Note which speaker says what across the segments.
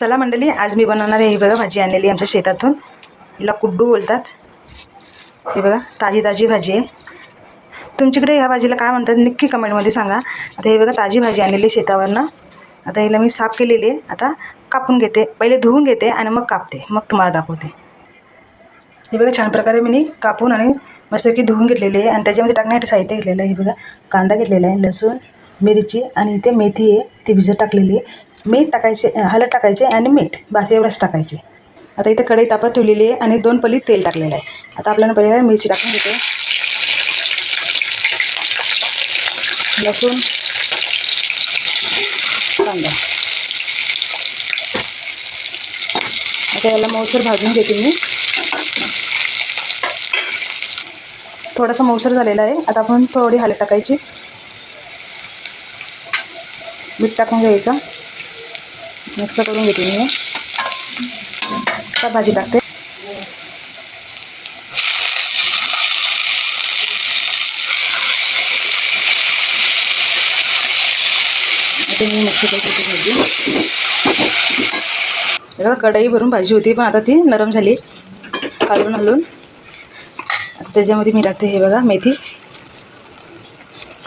Speaker 1: चला मंडळी आज मी बनवणार आहे ही बघा भाजी आणलेली आमच्या शेतातून. हिला कुड्डू बोलतात. हे बघा ताजी ताजी भाजी आहे. तुमच्याकडे ह्या भाजीला काय म्हणतात नक्की कमेंटमध्ये सांगा. आता हे बघा ताजी भाजी आणलेली शेतावरनं. आता हिला मी साफ केलेली आहे. आता कापून घेते. पहिले धुवून घेते आणि मग कापते. मग तुम्हाला दाखवते. हे बघा छान प्रकारे मी कापून आणि मस्तपैकी धुवून घेतलेली आहे. आणि त्याच्यामध्ये टाकण्यासाठी साहित्य घेतलेलं आहे. हे बघा कांदा घेतलेला आहे लसूण मिरची आणि इथे मेथी आहे. ती भिजत टाकलेली आहे. मीठ टाकायचे हळद टाकायचे आणि मीठ. बास एवढंच टाकायचे. आता इथे कढई तापत ठेवलेली आहे आणि दोन पली तेल टाकलेलं आहे. आता आपल्याला पहिले मिरची टाकून घेते लसूण कांदा. आता याला मऊसर भाजून घेते मी. थोडासा मऊसर झालेला आहे. आता आपण थोडी हळद टाकायची. मीठ टाकून घ्यायचं. मिक्स करून घेते मी. आता भाजी टाकते. आता मी मिक्स करते भाजी. कढई भरून भाजी होती पण आता ती नरम झाली. काढून हलून त्याच्यामध्ये मी टाकते हे बघा मेथी.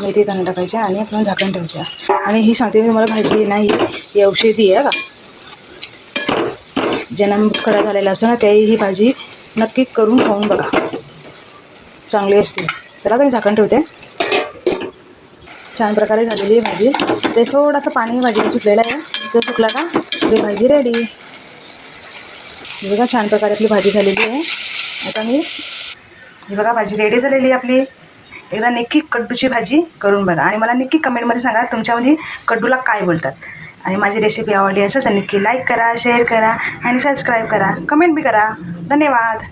Speaker 1: मेथी त्यांना टाकायच्या आणि आपण झाकण ठेवायच्या आणि ही सांगते मी तुम्हाला भाजी नाही ही औषधी आहे का ज्यांना खरा झालेला असतो ना त्याही ही भाजी नक्की करून खाऊन बघा. चांगली असते. चला तर मी झाकण ठेवते. छान प्रकारे झालेली आहे भाजी. ते थोडंसं पाणी भाजीला सुटलेलं आहे. ते सुकला का ते भाजी रेडी बघा छान प्रकारे आपली भाजी झालेली आहे. आता मी ही बघा भाजी रेडी झालेली आहे आपली. एकदा नक्की कड्डूची भाजी करून बघा. आणि मला नक्की कमेंटमध्ये सांगा तुमच्यामध्ये कड्डूला काय बोलतात. आणि माझी रेसिपी आवडली असेल तर नक्की लाईक करा शेअर करा आणि सबस्क्राईब करा. कमेंट बी करा. धन्यवाद.